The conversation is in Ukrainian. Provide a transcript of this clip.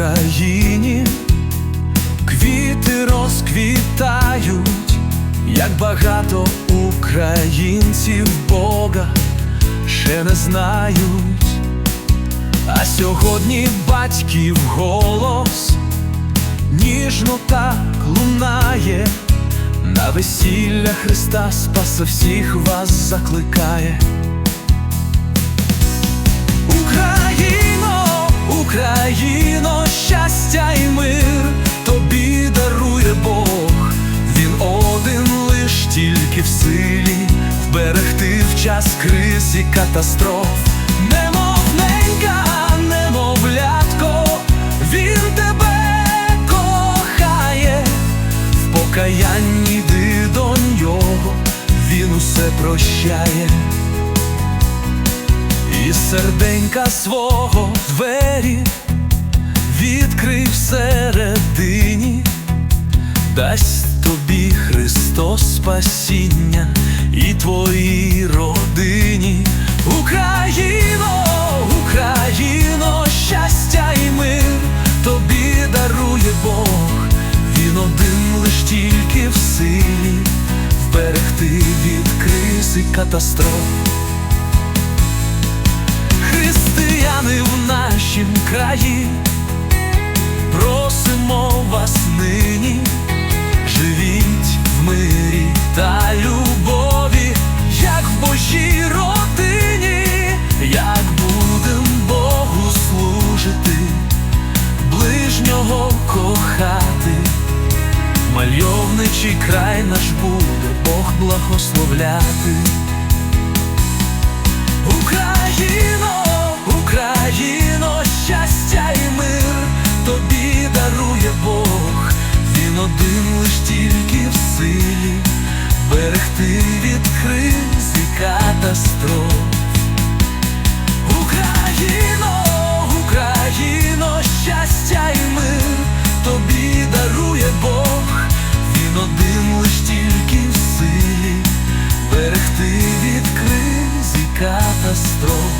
новій Україні квіти розквітають, як багато українців Бога ще не знають, а сьогодні батьків голос ніжно так лунає, на весілля Христа Спаса всіх вас закликає. Тільки в силі вберегти в час криз катастроф. Немовненька, немовлятко, він тебе кохає, в покаянні йди до нього, він усе прощає. І серденька свого двері відкрий всередині, дасть тобі Христос спасіння і твоїй родині. Україно, Україно, щастя і мир тобі дарує Бог, він один лиш тільки в силі вберегти від криз і катастроф. Християни в нашім краї, ближнього кохати, мальовничий край наш буде Бог благословляти. Україно, Україно, щастя і мир тобі дарує Бог, він один лиш тільки в силі берегти від в відкрив берегти від криз і катастроф.